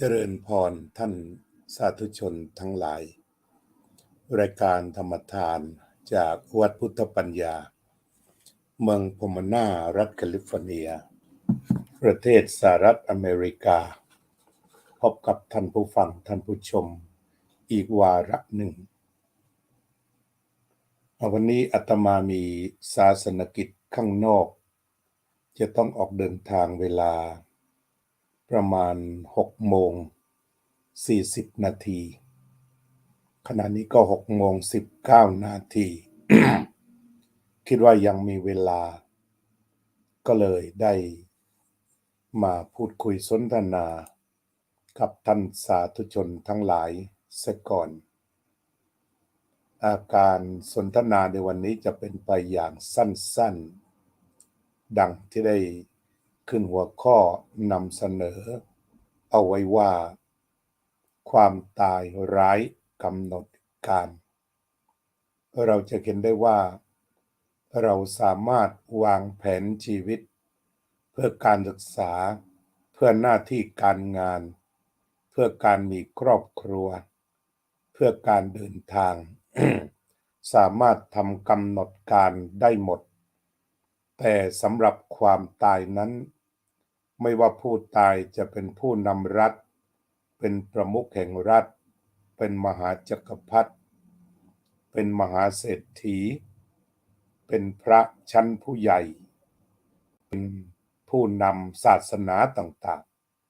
เจริญพรท่านสาธุชนทั้งหลาย รายการธรรมทานจากวัดพุทธปัญญา เมืองพมนารัฐแคลิฟอร์เนีย ประเทศสหรัฐอเมริกา พบกับท่านผู้ฟังท่านผู้ชมอีกวาระหนึ่ง วันนี้อาตมามีศาสนกิจข้างนอก จะต้องออกเดินทางเวลา ประมาณ6โมง40 นาที ขณะนี้ก็6โมง19 นาที คิดว่ายังมีเวลา ก็เลยได้มาพูดคุยสนทนา กับท่านสาธุชนทั้งหลายเสียก่อน อาการสนทนาในวันนี้จะเป็นไปอย่างสั้นๆ ดังที่ได้ ขึ้นหัวข้อนำเสนอ เอาไว้ว่า ความตายร้ายกำหนดการ เราจะเห็นได้ว่า เราสามารถวางแผนชีวิต เพื่อการศึกษา เพื่อหน้าที่การงาน เพื่อการมีครอบครัว เพื่อการเดินทาง สามารถทำกำหนดการได้หมด แต่สำหรับความตายนั้น ไม่ว่าผู้ตายจะเป็นผู้นำรัฐ เป็นประมุขแห่งรัฐ เป็นมหาจักรพรรดิเป็นมหาเศรษฐี เป็นพระชั้นผู้ใหญ่ เป็นผู้นำศาสนาต่าง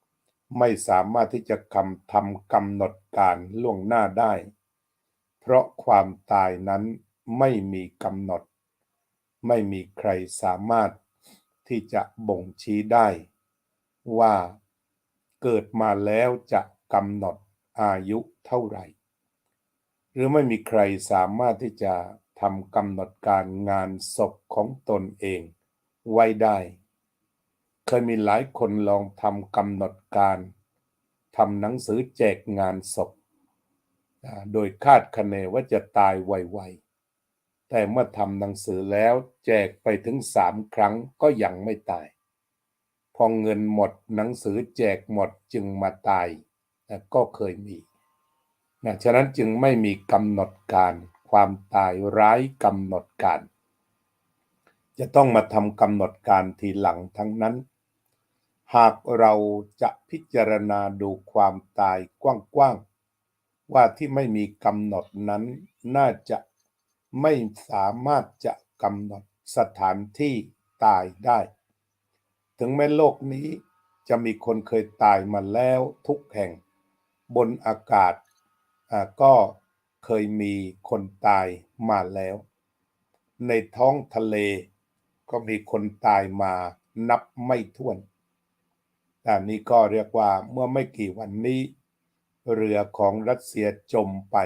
ๆ ไม่สามารถที่จะคำทำกำหนดการล่วงหน้าได้ เพราะความตายนั้นไม่มีกำหนด ไม่มีใครสามารถที่จะบ่งชี้ได้ ว่าเกิดมาแล้วจะกำหนดอายุเท่าไหร่ หรือไม่มีใครสามารถที่จะทำกำหนดการงานศพของตนเองไว้ได้ เคยมีหลายคนลองทำกำหนดการทำหนังสือแจกงานศพ โดยคาดคะเนว่าจะตายไวๆ แต่เมื่อทำหนังสือแล้วแจกไปถึงสามครั้งก็ยังไม่ตาย พอเงินหมดหนังสือแจกหมดจึงมาตายนะก็เคยมีนะฉะนั้นจึงไม่มีกำหนดการความตายร้ายกำหนดการ จะต้องมาทำกำหนดการทีหลังทั้งนั้น หากเราจะพิจารณาดูความตายกว้างๆว่าที่ไม่มีกำหนดนั้นน่าจะไม่สามารถจะกำหนดสถานที่ตายได้ ถึงแม้โลกนี้จะมีคนเคยตายมาแล้วทุกแห่ง บนอากาศก็เคยมีคนตายมาแล้ว ในท้องทะเลก็มีคนตายมานับไม่ถ้วนอันนี้ก็เรียกว่าเมื่อไม่กี่วันนี้ เรือของรัสเซียจมไป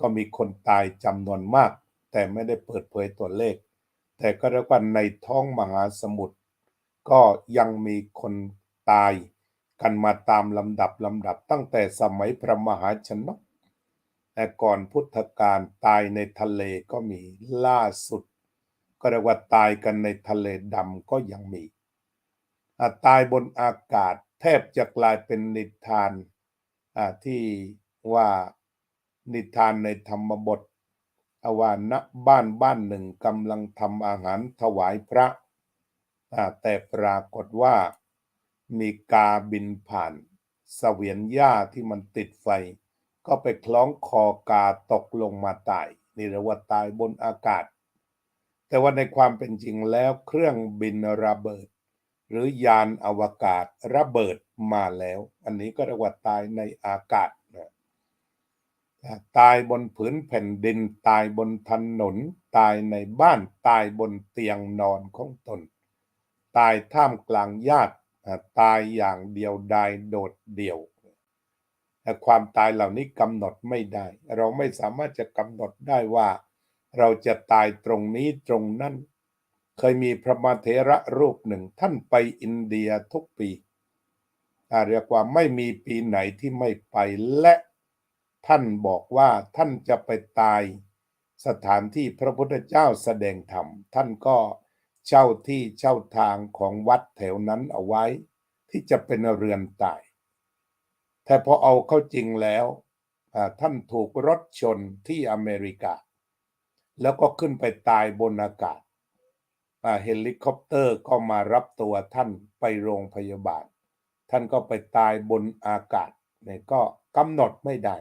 ก็มีคนตายจำนวนมาก แต่ไม่ได้เปิดเผยตัวเลข แต่ก็เรียกว่าในท้องมหาสมุทร ก็ยังมีคนตายกันมาตามลำดับลำดับตั้งแต่สมัยพระมหาชนก แต่ก่อนพุทธกาลตายในทะเลก็มีล่าสุด ก็เรียกว่าตายกันในทะเลดำก็ยังมี ตายบนอากาศแทบจะกลายเป็นนิทานที่ว่านิทานในธรรมบทอาว่าณบ้านบ้านหนึ่งกำลังทำอาหารถวายพระ แต่ปรากฏว่ามีกาบินผ่านเสวียนหญ้าที่มันติดไฟ ก็ไปคล้องคอกาตกลงมาตาย นี่เรียกว่าตายบนอากาศ แต่ว่าในความเป็นจริงแล้วเครื่องบินระเบิด หรือยานอวกาศระเบิดมาแล้ว อันนี้ก็เรียกว่าตายในอากาศนะตายบนผืนแผ่นดิน ตายบนถนน ตายในบ้านตายบนเตียงนอนของตน ตายท่ามกลางญาติตายอย่างเดียวดายโดดเดี่ยวแต่ความตายเหล่านี้กำหนดไม่ได้ เราไม่สามารถจะกำหนดได้ว่า เราจะตายตรงนี้ตรงนั้น เคยมีพระมาเถระรูปหนึ่งท่านไปอินเดียทุกปีเรียกว่าไม่มีปีไหนที่ไม่ไปและท่านบอกว่าท่านจะไปตายสถานที่พระพุทธเจ้าแสดงธรรม ท่านก็ เช่าที่เช่าทางของวัดแถวนั้นเอาไว้ ที่จะเป็นเรือนตาย แต่พอเอาเข้าจริงแล้ว ท่านถูกรถชนที่อเมริกา แล้วก็ขึ้นไปตายบนอากาศเฮลิคอปเตอร์ก็มารับตัวท่านไปโรงพยาบาล ท่านก็ไปตายบนอากาศเนี่ยก็กำหนดไม่ได้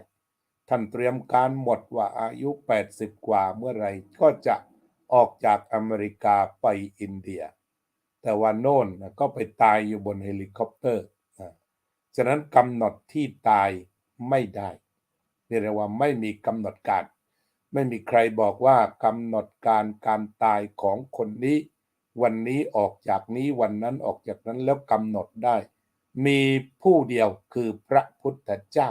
ท่านเตรียมการหมดว่าอายุ 80 กว่าเมื่อไหรก็จะ ออกจากอเมริกาไปอินเดีย แต่ว่าโน่นก็ไปตายอยู่บนเฮลิคอปเตอร์ฉะนั้นกำหนดที่ตายไม่ได้นี่เรียกว่าไม่มีกำหนดการ ไม่มีใครบอกว่ากำหนดการการตายของคนนี้ วันนี้ออกจากนี้วันนั้นออกจากนั้นแล้วกำหนดได้ มีผู้เดียวคือพระพุทธเจ้า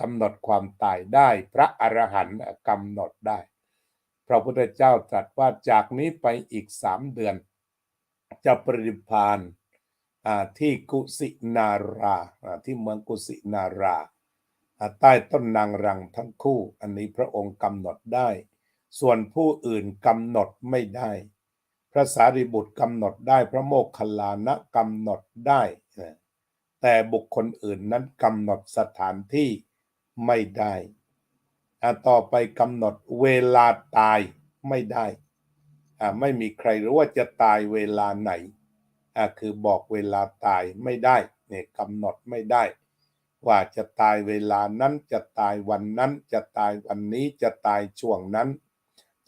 กำหนดความตายได้ พระอรหันต์กำหนดได้ พระพุทธเจ้าตรัสว่าจากนี้ไปอีกสามเดือน จะปรินิพานที่กุสินาราที่เมืองกุสินาราใต้ต้นนางรังทั้งคู่ อันนี้พระองค์กำหนดได้ ส่วนผู้อื่นกำหนดไม่ได้ พระสารีบุตรกำหนดได้พระโมคคัลลานะกำหนดได้ แต่บุคคลอื่นนั้นกำหนดสถานที่ไม่ได้ ต่อไปกำหนดเวลาตายไม่ได้อ่าไม่มีใครรู้ว่าจะตายเวลาไหนอ่าคือบอกเวลาตายไม่ได้เนี่ยกำหนดไม่ได้ ว่าจะตายเวลานั้นจะตายวันนั้น จะตายวันนี้จะตายช่วงนั้น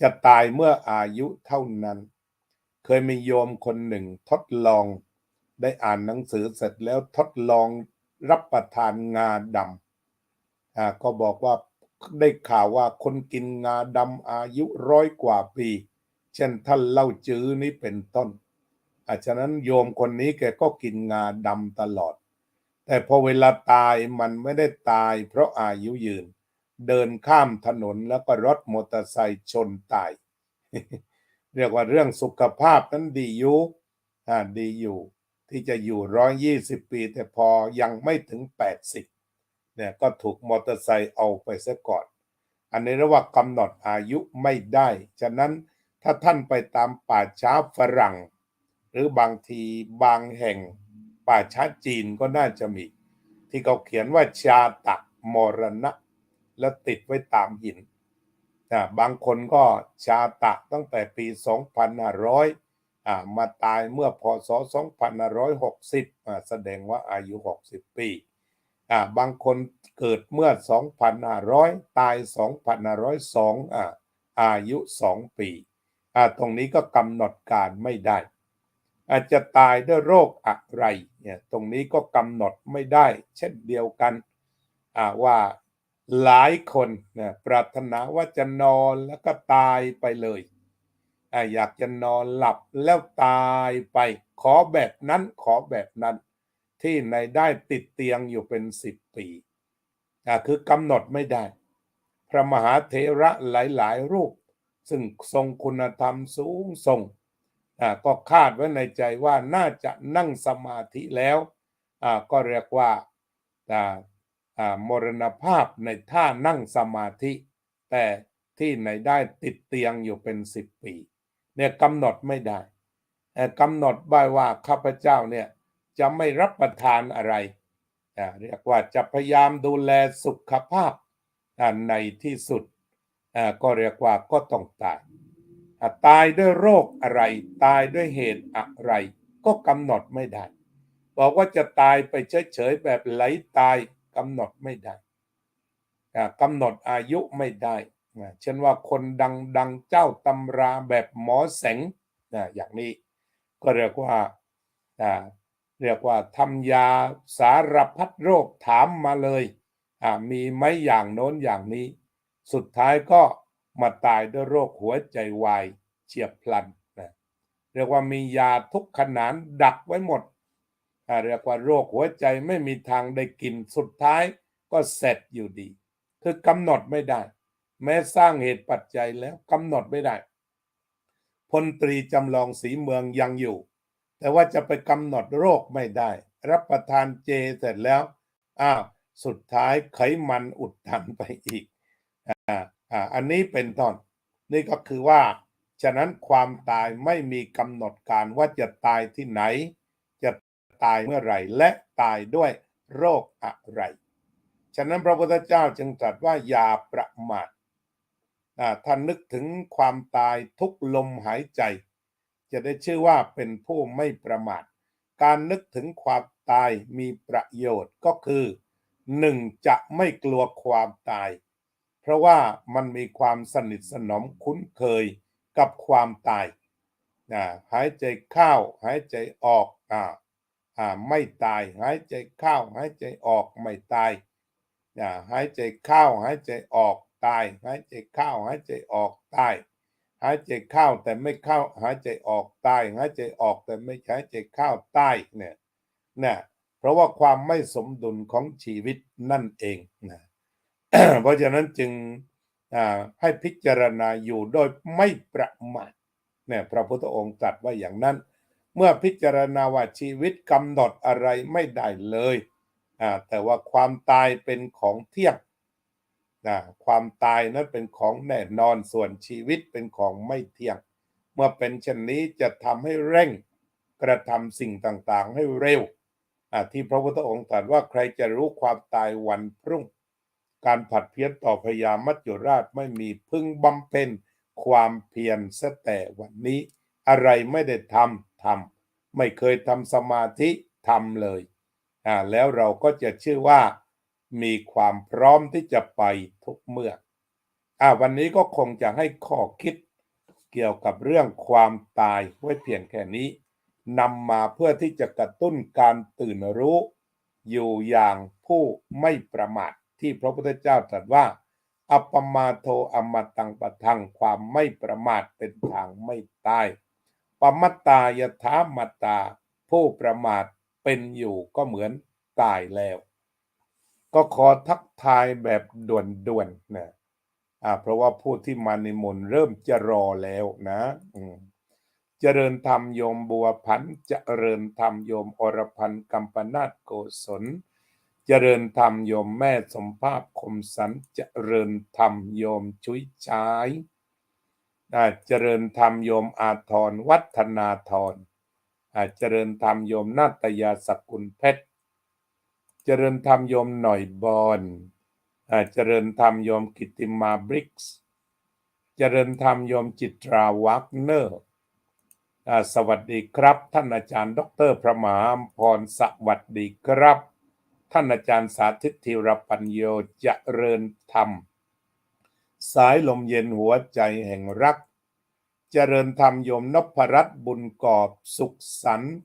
จะตายเมื่ออายุเท่านั้น เคยมีโยมคนหนึ่งทดลองได้อ่านหนังสือเสร็จแล้วทดลองรับประทานงาดำอ่าก็บอกว่า ได้ข่าวว่าคนกินงาดำอายุร้อยกว่าปี เช่นท่านเล่าจื้อนี้เป็นต้นอาฉะนั้นโยมคนนี้แกก็กินงาดำตลอด แต่พอเวลาตายมันไม่ได้ตายเพราะอายุยืน เดินข้ามถนนแล้วก็รถมอเตอร์ไซค์ชนตาย เรียกว่าเรื่องสุขภาพนั้นดีอยู่ดีอยู่ ที่จะอยู่ร้อยยี่สิบปี แต่พอยังไม่ถึงแปดสิบ เนี่ยก็ถูกมอเตอร์ไซค์เอาไปซะก่อน อันนี้เรียกว่ากำหนดอายุไม่ได้ ฉะนั้นถ้าท่านไปตามป่าช้าฝรั่ง หรือบางทีบางแห่งป่าช้าจีนก็น่าจะมี ที่เขาเขียนว่าชาตะมรณะ แล้วติดไว้ตามหินนะบางคนก็ชาตะตั้งแต่ปี 2500อ่ามาตายเมื่อพศ 2560อ่าแสดงว่าอายุ 60 ปี อ่าบางคนเกิดเมื่อ 2500 ตาย 2502อ่าอายุ 2 ปีอ่าตรงนี้ก็กำหนดการไม่ได้ อาจจะตายด้วยโรคอะไรเนี่ยตรงนี้ก็กำหนดไม่ได้ เช่นเดียวกันอ่าว่าหลายคนเนี่ยปรารถนาว่าจะนอนแล้วก็ตายไปเลยอ่าอยากจะนอนหลับแล้วตายไปขอแบบนั้นขอแบบนั้น ที่ในได้ติดเตียงอยู่เป็นสิบปีอ่าคือกำหนดไม่ได้ พระมหาเถระหลาย ๆ รูป ซึ่งทรงคุณธรรมสูงส่งอ่าก็คาดไว้ในใจว่าน่าจะนั่งสมาธิแล้วอ่าก็เรียกว่าอ่าอ่ามรณภาพในท่านั่งสมาธิ แต่ที่ไหนได้ติดเตียงอยู่เป็นสิบปีเนี่ยกำหนดไม่ได้แต่กำหนดไว้ว่าข้าพเจ้าเนี่ย จะไม่รับประทานอะไรเรียกว่าจะพยายามดูแลสุขภาพในที่สุดก็เรียกว่าก็ต้องตายตายด้วยโรคอะไร ตายด้วยเหตุอะไร ก็กำหนดไม่ได้ บอกว่าจะตายไปเฉยๆแบบไหลตายกำหนดไม่ได้กำหนดอายุไม่ได้นะเช่นว่าคนดังๆเจ้าตำราแบบหมอแสงนะอย่างนี้ก็เรียกว่าอ่า เรียกว่าทำยาสารพัดโรคถามมาเลยอ่ามีไหมอย่างโน้นอย่างนี้ สุดท้ายก็มาตายด้วยโรคหัวใจวายเฉียบพลันนะเรียกว่ามียาทุกขนานดักไว้หมดอ่าเรียกว่าโรคหัวใจไม่มีทางได้กินสุดท้ายก็เสร็จอยู่ดี คือกำหนดไม่ได้ แม้สร้างเหตุปัจจัยแล้วกำหนดไม่ได้พลตรีจำลองสีเมืองยังอยู่ แต่ว่าจะไปกำหนดโรคไม่ได้ รับประทานเจเสร็จแล้วอ้าวสุดท้ายไขมันอุดตันไปอีกอ่าอ่าอันนี้เป็นต้นนี่ก็คือว่า ฉะนั้นความตายไม่มีกำหนดการว่าจะตายที่ไหน จะตายเมื่อไหร่ และตายด้วยโรคอะไร ฉะนั้นพระพุทธเจ้าจึงตรัสว่าอย่าประมาทอ่าท่านนึกถึงความตายทุกลมหายใจ จะได้ชื่อว่าเป็นผู้ไม่ประมาท การนึกถึงความตายมีประโยชน์ก็คือหนึ่งจะไม่กลัวความตาย เพราะว่ามันมีความสนิทสนมคุ้นเคยกับความตายหายใจเข้าหายใจออกอ่าอ่าไม่ตาย หายใจเข้าหายใจออกไม่ตายหายใจเข้าหายใจออกตาย หายใจเข้าหายใจออกตาย หายใจเข้าแต่ไม่เข้าหายใจออกตายหายใจออกแต่ไม่หายใจเข้าตายเนี่ยเนี่ยเพราะว่าความไม่สมดุลของชีวิตนั่นเองนะเพราะฉะนั้นจึงอ่าให้พิจารณาอยู่โดยไม่ประมาทเนี่ยพระพุทธองค์ตรัสว่าอย่างนั้น เมื่อพิจารณาว่าชีวิตกำหนดอะไรไม่ได้เลยอ่าแต่ว่าความตายเป็นของเที่ยง นะความตายนั้นเป็นของแน่นอนส่วนชีวิตเป็นของไม่เที่ยง เมื่อเป็นเช่นนี้จะทำให้เร่งกระทำสิ่งต่างๆ ให้เร็วที่พระพุทธองค์ตรัสว่าใครจะรู้ความตายวันพรุ่ง การผัดเพี้ยนต่อพญามัจจุราชไม่มีพึ่งบำเพ็ญความเพียรสแต่วันนี้ อะไรไม่ได้ทำทำไม่เคยทำสมาธิทำเลยอ่าแล้วเราก็จะชื่อว่า มีความพร้อมที่จะไปทุกเมื่ออ่าวันนี้ก็คงจะให้ข้อคิดเกี่ยวกับเรื่องความตายไว้เพียงแค่นี้นำมาเพื่อที่จะกระตุ้นการตื่นรู้ อยู่อย่างผู้ไม่ประมาทที่พระพุทธเจ้าตรัสว่า อัปมาโทอมตังปะทังความไม่ประมาทเป็นทางไม่ตายปมัตตายถามัตตา ผู้ประมาทเป็นอยู่ก็เหมือนตายแล้ว ก็ขอทักทายแบบด่วนๆนะอ่าเพราะว่าผู้ที่มาในมนเริ่มจะรอแล้วนะอืมเจริญธรรมโยมบัวพันธ์เจริญธรรมโยมอรพันธ์กัมปนาตโกศล เจริญธรรมโยมแม่สมภาพคมสันเจริญธรรมโยมชุยชายอ่าเจริญธรรมโยมอาทรวัฒนาธรอ่าเจริญธรรมโยมนาตยาสกุลเพชร เจริญธรรมโยมหน่อยบอนอ่าเจริญธรรมโยมกิติมาบริกส์เจริญธรรมโยมจิตราวักเนอร์สวัสดีครับ ท่านอาจารย์ ดรพระมหาพรสวัสดีครับ ท่านอาจารย์สาธิตธีรปัญโยเจริญธรรม สายลมเย็นหัวใจแห่งรัก เจริญธรรมโยมนพรัตน์บุญกอบสุขสันต์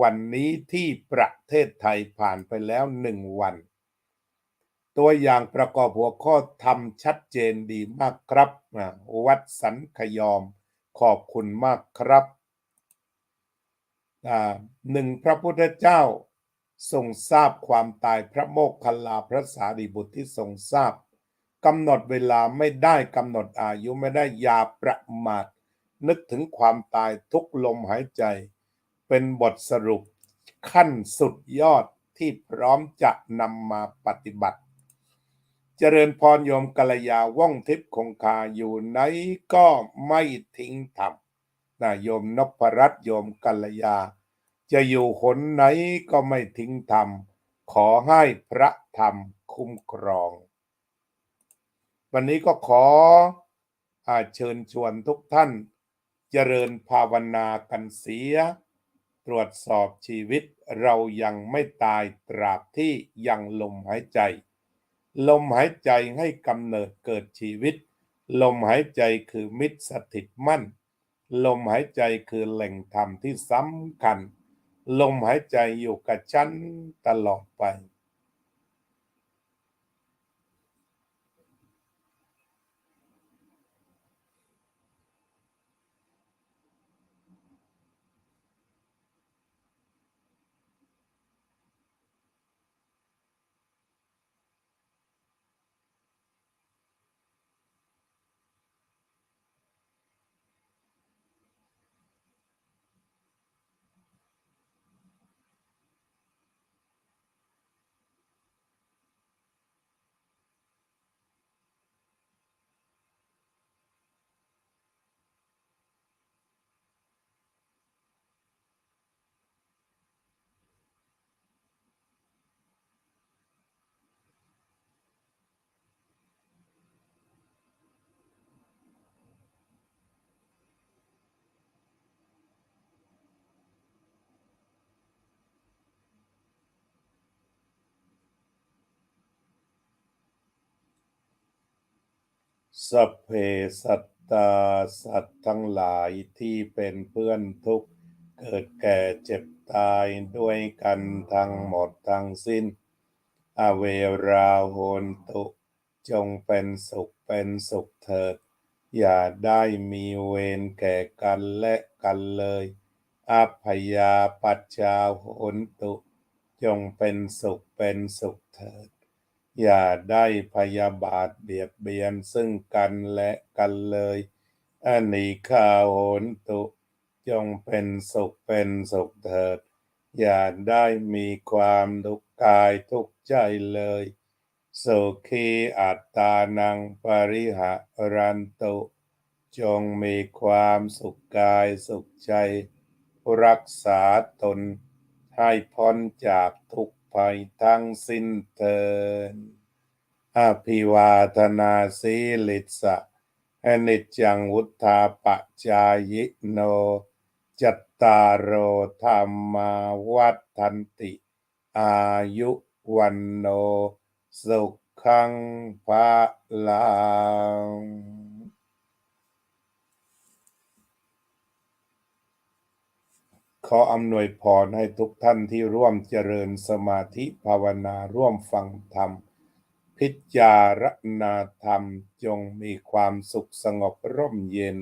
วันนี้ที่ประเทศไทยผ่านไปแล้วหนึ่งวัน ตัวอย่างประกอบหัวข้อทำชัดเจนดีมากครับ วัดสันขยอม ขอบคุณมากครับหนึ่งพระพุทธเจ้าทรงทราบความตายพระโมคคัลลาพระสารีบุตรที่ทรงทราบกำหนดเวลาไม่ได้กำหนดอายุไม่ได้อยาประมาท นึกถึงความตายทุกลมหายใจ เป็นบทสรุปขั้นสุดยอดที่พร้อมจะนำมาปฏิบัติ เจริญพรโยมกัลยาว่องทิพย์คงคาอยู่ไหนก็ไม่ทิ้งธรรมนะโยมนพรัตน์โยมกัลยา จะอยู่หนไหนก็ไม่ทิ้งธรรม ขอให้พระธรรมคุ้มครอง วันนี้ก็ขออาเชิญชวนทุกท่าน เจริญภาวนากันเสีย ตรวจสอบชีวิตเรายังไม่ตายตราบที่ยังลมหายใจ ลมหายใจให้กำเนิดเกิดชีวิต ลมหายใจคือมิตรสถิตมั่น ลมหายใจคือแหล่งธรรมที่สำคัญ ลมหายใจอยู่กับฉันตลอดไป สเพสัตตาสัตว์ทั้งหลายที่เป็นเพื่อนทุกข์เกิดแก่เจ็บตายด้วยกันทั้งหมดทั้งสิ้น อเวราโหนตุ จงเป็นสุขเป็นสุขเถิด อย่าได้มีเวรแก่กันและกันเลยอัยาปัจจาโหนตุ จงเป็นสุขเป็นสุขเถิด อย่าได้พยาบาทเบียดเบียนซึ่งกันและกันเลยอนิคาโหนตุจงเป็นสุขเป็นสุขเถิด อย่าได้มีความทุกข์กายทุกข์ใจเลยสุขีอัตตานังปริหะรันตุ จงมีความสุขกายสุขใจ รักษาตนให้พ้นจากทุกข์ ภัยทั้งสิ้นเถิดอภิวาทนาสีลิสะอนิจจังวุธาปจายโน จัตตารโอธรรมาวัฏันติ อายุวันโน สุขังภาลัง ขออำนวยพรให้ทุกท่านที่ร่วมเจริญสมาธิภาวนาร่วมฟังธรรม พิจารณาธรรมจงมีความสุขสงบร่มเย็น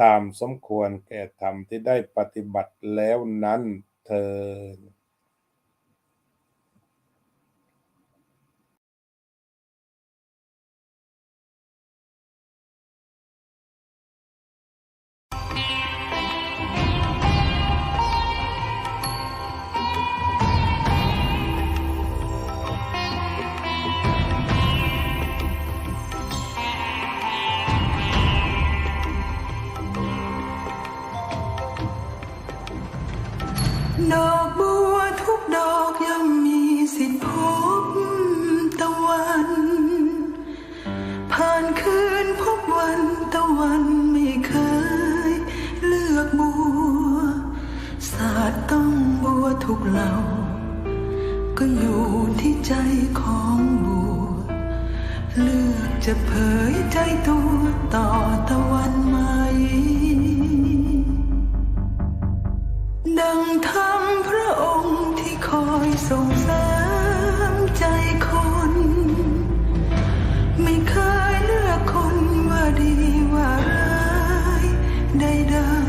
ตามสมควรแก่ธรรมที่ได้ปฏิบัติแล้วนั้นเธอาย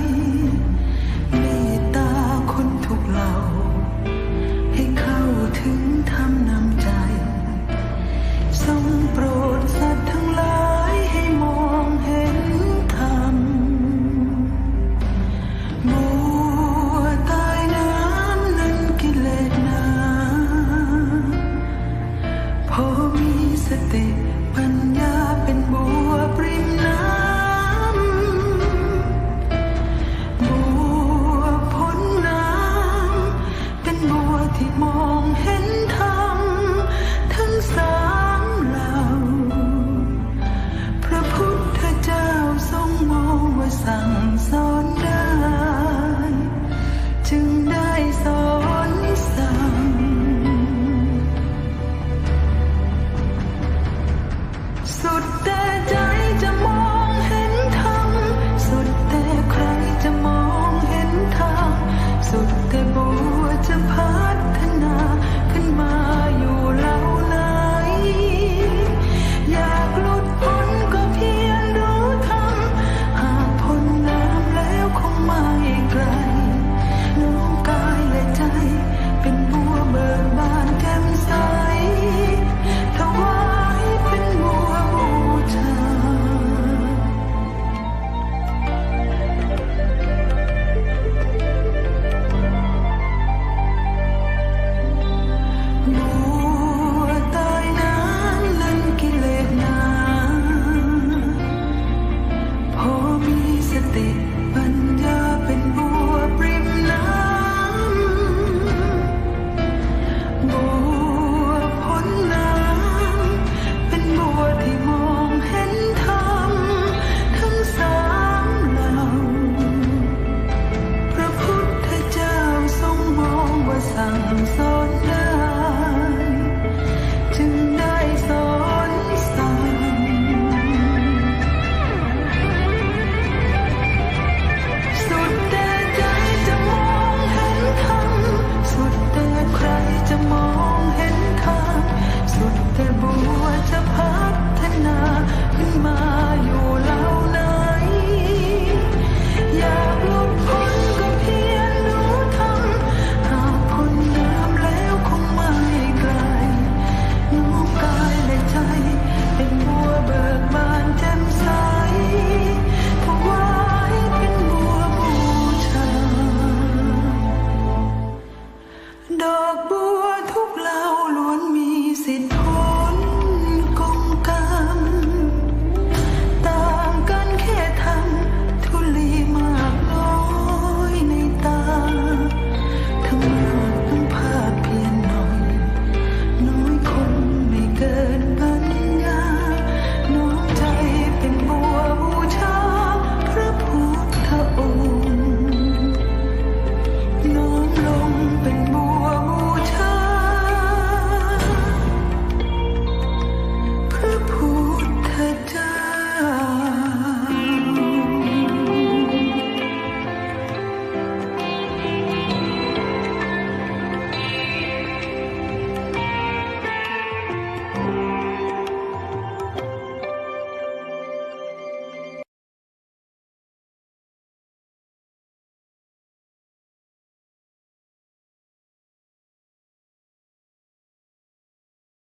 อง